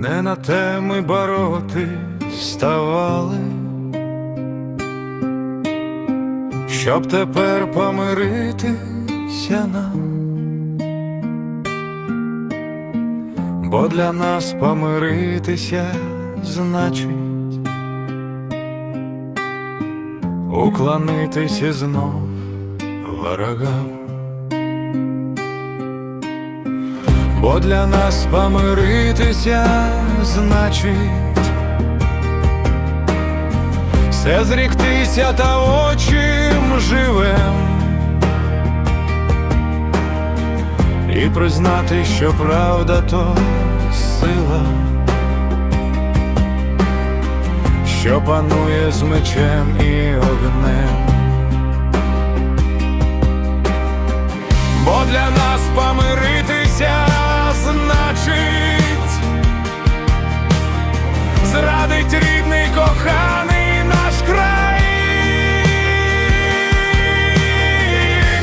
Не на те ми бороти ставали, щоб тепер помиритися нам, бо для нас помиритися значить уклонитися знов ворогам. Бо для нас помиритися значить все зріктися та очим живем і признати, що правда то сила, що панує з мечем і огнем. Бо для зрадить рідний коханий наш край.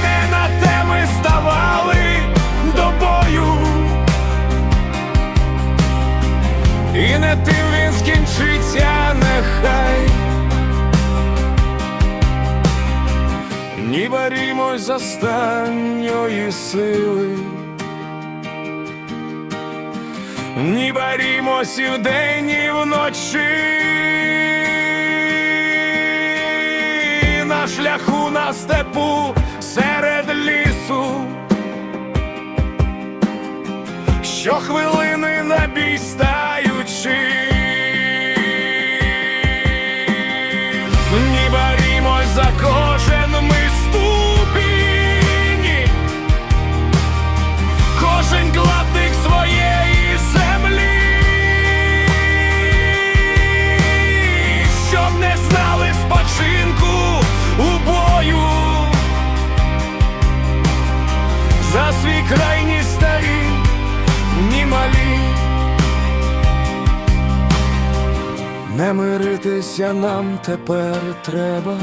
Не на те ми ставали до бою, і не тим він скінчиться, нехай. Ні борімось з останньої сили, ні борімось і вдень, і вночі. На шляху на степу серед лісу, щохвилини на Не миритися нам тепер треба.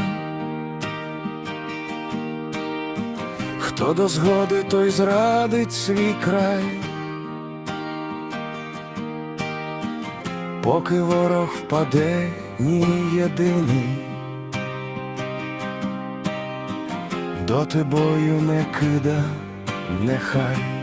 Хто до згоди, той зрадить свій край. Поки ворог впаде, ні єдиний, доти бою не кида, нехай.